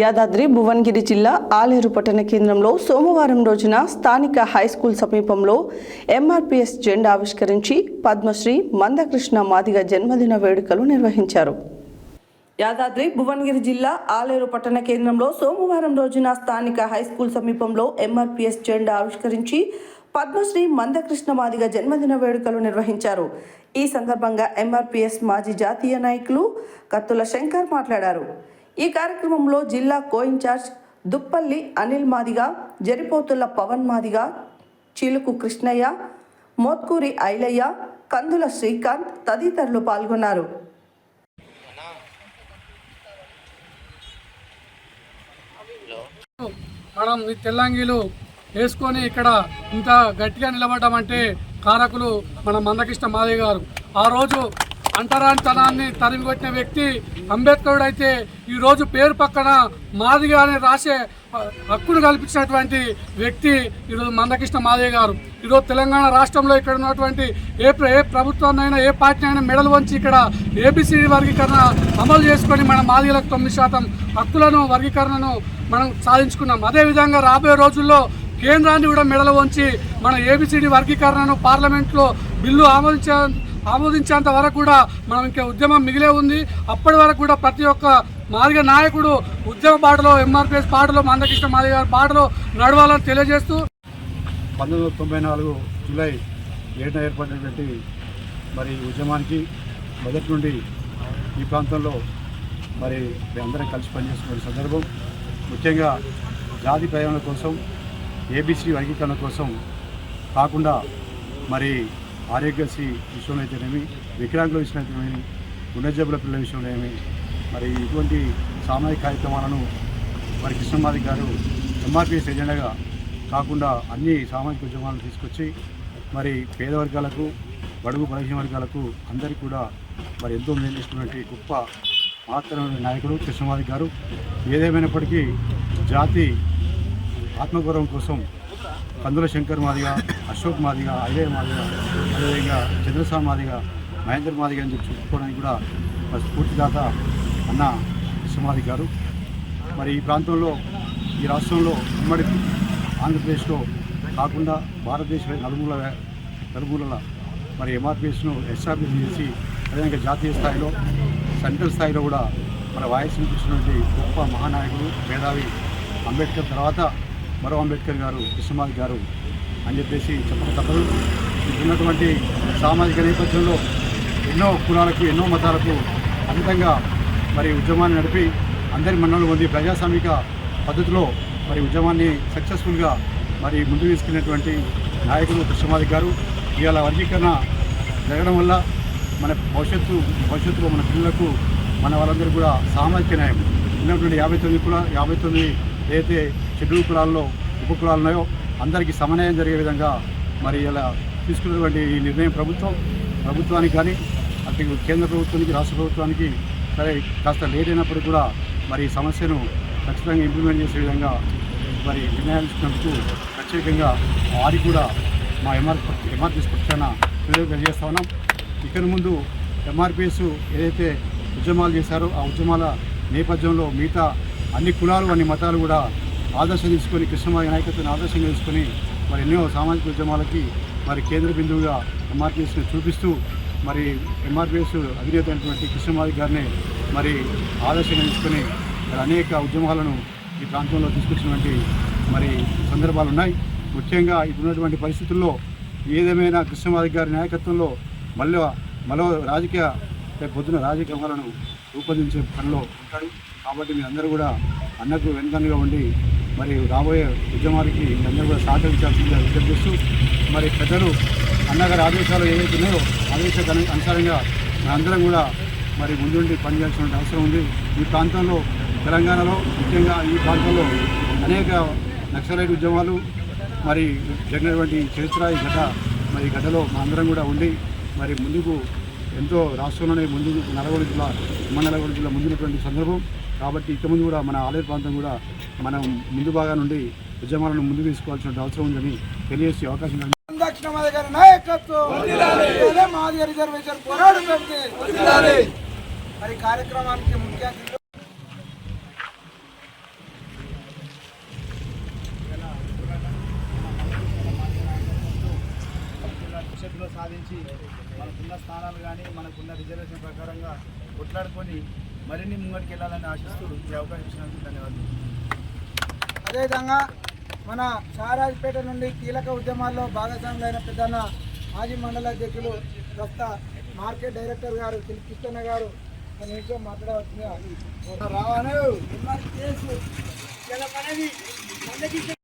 యాదాద్రి భువనగిరి జిల్లా ఆలేరు పట్టణ కేంద్రంలో సోమవారం రోజున స్థానిక హైస్కూల్ సమీపంలో ఎంఆర్పిఎస్ జెండా ఆవిష్కరించి పద్మశ్రీ మందకృష్ణ మాదిగ జన్మదిన వేడుకలు నిర్వహించారు. యాదాద్రి భువనగిరి జిల్లా ఆలేరు పట్టణ కేంద్రంలో సోమవారం రోజున స్థానిక హైస్కూల్ సమీపంలో ఎంఆర్పిఎస్ జెండా ఆవిష్కరించి పద్మశ్రీ మందకృష్ణ మాదిగ జన్మదిన వేడుకలు నిర్వహించారు. ఈ సందర్భంగా ఎంఆర్పిఎస్ మాజీ జాతీయ నాయకులు కత్తుల శంకర్ మాట్లాడారు. ఈ కార్యక్రమంలో జిల్లా కో ఇన్ఛార్జ్ దుప్పల్లి అనిల్ మాదిగ జరిపోతుల పవన్ మాదిగ చిలుకు కృష్ణయ్య మోత్కూరి ఐలయ్య కందుల శ్రీకాంత్ తదితరులు పాల్గొన్నారు. మనం ఈ వేసుకొని ఇక్కడ ఇంత గట్టిగా నిలబడ్డామంటే కారకులు మన మందకృష్ణ మాదయ్య గారు. ఆ రోజు అంటరానితనాన్ని తరిమికొట్టిన వ్యక్తి అంబేద్కరుడు అయితే ఈరోజు పేరు పక్కన మాదిగా అని రాసే హక్కును కల్పించినటువంటి వ్యక్తి ఈరోజు మందకృష్ణ మాదయ్య గారు. ఈరోజు తెలంగాణ రాష్ట్రంలో ఇక్కడ ఉన్నటువంటి ఏ ప్ర- ఏ ప్రభుత్వాన్నైనా ఏ పార్టీ అయినా మెడలు వంచి ఇక్కడ ఏబిసిడి వర్గీకరణ అమలు చేసుకొని మన మాదిగలకు తొమ్మిది శాతం హక్కులను వర్గీకరణను మనం సాధించుకున్నాం. అదేవిధంగా రాబోయే రోజుల్లో కేంద్రాన్ని కూడా మెడలు వంచి మన ఏబిసిడి వర్గీకరణను పార్లమెంట్లో బిల్లు ఆమోదించే ఆమోదించేంత వరకు కూడా మనం ఇంకా ఉద్యమం మిగిలే ఉంది. అప్పటి వరకు కూడా ప్రతి ఒక్క మాదిగ నాయకుడు ఉద్యమ బాటలో ఎంఆర్పిఎస్ బాటలో మందకృష్ణ మాదిగ గారి బాటలో నడవాలని తెలియజేస్తూ పంతొమ్మిది వందల తొంభై నాలుగు జూలై ఏడున ఏర్పడినటువంటి మరి ఉద్యమానికి మొదటి నుండి ఈ ప్రాంతంలో మరి అందరం కలిసి పనిచేసుకునే సందర్భం. ముఖ్యంగా జాతి ప్రయోజనాల కోసం ఏబిసి వర్గీకరణ కోసం కాకుండా మరి ఆరోగ్యశ్రీ విషయంలో అయితేనేమి వికలాంగుల విషయంలో అయితేనేమి గుండె జబ్బుల పిల్లల విషయంలో ఏమి మరి ఇటువంటి సామాజిక కార్యక్రమాలను మరి కృష్ణమాది గారు ఎంఆర్పిఎస్ ఎజెండాగా కాకుండా అన్ని సామాజిక ఉద్యమాలను తీసుకొచ్చి మరి పేద వర్గాలకు బడుగు బలహీన వర్గాలకు అందరికీ కూడా మరి ఎంతో మేలు చేస్తున్నటువంటి గొప్ప మహత్తరమైన నాయకుడు కృష్ణమాది గారు. ఏదేమైనప్పటికీ జాతి ఆత్మగౌరవం కోసం కందుల శంకర్ మాదిగా అశోక్ మాదిగా అజయ్ మాదిగా అదేవిధంగా చంద్రస్వామి మాదిగా మహేంద్ర మాదిగా అని చెప్పి చెప్పుకోవడానికి కూడా మరి స్ఫూర్తిదాత అన్న విశ్వమాది గారు. మరి ఈ ప్రాంతంలో ఈ రాష్ట్రంలో ఉమ్మడి ఆంధ్రప్రదేశ్లో కాకుండా భారతదేశ నలుమూల నలుమూలల మరి ఎంఆర్పిఎస్ను ఎస్టాబ్లిష్ చేసి అదేవిధంగా జాతీయ స్థాయిలో సెంట్రల్ స్థాయిలో కూడా మన వాయిస్ వినిపించినటువంటి గొప్ప మహానాయకుడు మేధావి అంబేద్కర్ తర్వాత మరో అంబేద్కర్ గారు కృష్ణమాది గారు అని చెప్పేసి చెప్పక తప్పదు. ఉన్నటువంటి సామాజిక నేపథ్యంలో ఎన్నో కులాలకు ఎన్నో మతాలకు అమితంగా మరి ఉద్యమాన్ని నడిపి అందరి మన్నలు పొంది ప్రజాస్వామిక పద్ధతిలో మరి ఉద్యమాన్ని సక్సెస్ఫుల్గా మరి ముందుకు తీసుకెళ్ళినటువంటి నాయకులు కృష్ణమాది గారు. ఇవాళ వర్గీకరణ జరగడం వల్ల మన భవిష్యత్తు భవిష్యత్తులో మన పిల్లలకు మన వాళ్ళందరూ కూడా సామాజిక న్యాయం. ఉన్నటువంటి యాభై తొమ్మిది కూడా యాభై తొమ్మిది ఏదైతే షెడ్యూల్ కులాల్లో ఉప కులాలు ఉన్నాయో అందరికీ సమన్వయం జరిగే విధంగా మరి ఇలా తీసుకున్నటువంటి ఈ నిర్ణయం ప్రభుత్వం ప్రభుత్వానికి కానీ అటు కేంద్ర ప్రభుత్వానికి రాష్ట్ర ప్రభుత్వానికి సరే కాస్త లేట్ అయినప్పుడు కూడా మరి ఈ సమస్యను ఖచ్చితంగా ఇంప్లిమెంట్ చేసే విధంగా మరి నిర్ణయాలు తీసుకున్నందుకు ప్రత్యేకంగా వారికి కూడా మా ఎంఆర్ ఎంఆర్పిఎస్ పక్షాన తెలియజేస్తా ఉన్నాం. ఇక్కడ ముందు ఎంఆర్పిఎస్ ఏదైతే ఉద్యమాలు చేశారో ఆ ఉద్యమాల నేపథ్యంలో మిగతా అన్ని కులాలు అన్ని మతాలు కూడా ఆదర్శం తీసుకొని కృష్ణమాయ నాయకత్వాన్ని ఆదర్శంగా తీసుకొని మరి ఎన్నో సామాజిక ఉద్యమాలకి మరి కేంద్ర బిందువుగా ఎంఆర్పిఎస్ని చూపిస్తూ మరి ఎంఆర్పిఎస్ అధినేత అయినటువంటి కృష్ణమాది గారిని మరి ఆదర్శంగా తీసుకొని మరి అనేక ఉద్యమాలను ఈ ప్రాంతంలో తీసుకొచ్చినటువంటి మరి సందర్భాలు ఉన్నాయి. ముఖ్యంగా ఇప్పుడున్నటువంటి పరిస్థితుల్లో ఏదేమైనా కృష్ణమాది గారి నాయకత్వంలో మళ్ళీ మరో రాజకీయ పొద్దున రాజకీయాలను రూపొందించే పనిలో ఉంటాడు. కాబట్టి మీరందరూ కూడా అన్నకు వెనుకన్నుగా ఉండి మరి రాబోయే ఉద్యమానికి అందరూ కూడా సహకరించాల్సిందిగా విజ్ఞప్తిస్తూ మరి పెద్దలు అన్నగారి ఆదేశాలు ఏవైతే ఉన్నాయో ఆదేశ అనుసారంగా అందరం కూడా మరి ముందుండి పనిచేయాల్సిన అవసరం ఉంది. ఈ ప్రాంతంలో తెలంగాణలో ముఖ్యంగా ఈ ప్రాంతంలో అనేక నక్సలైట్ ఉద్యమాలు మరి జరిగినటువంటి చరిత్ర ఈ గడ్డ మరి ఈ గడ్డలో మా అందరం కూడా ఉండి మరి ముందుకు ఎంతో రాష్ట్రంలోనే ముందు నల్గొండ జిల్లా మన నల్గొండ జిల్లా ముందున్నటువంటి సందర్భం. కాబట్టి ఇక ముందు కూడా మన ఆలయ ప్రాంతం కూడా మనం ముందు భాగా నుండి ఉద్యమాలను ముందుకు తీసుకోవాల్సిన అవసరం ఉందని తెలియజేసే అవకాశం ఉంది నాయకత్వం. రిజర్వేషన్ మరి కార్యక్రమానికి సాధించి మనకున్న స్థానాలు కానీ మనకున్న రిజర్వేషన్ ప్రకారంగా కొట్లాడుకొని మరిన్ని ముంగటికి వెళ్ళాలని ఆశిస్తూ ఈ అవకాశం ఇచ్చినందుకు ధన్యవాదాలు. అదేవిధంగా మన షారాజ్పేట నుండి కీలక ఉద్యమాల్లో భాగస్వాములైన పెద్దన్న మాజీ మండల అధ్యక్షులు ప్రస్తుత మార్కెట్ డైరెక్టర్ గారు కిల్ కిష్టన్న గారు నిమిషం మాట్లాడవచ్చుగా రావాను కేసు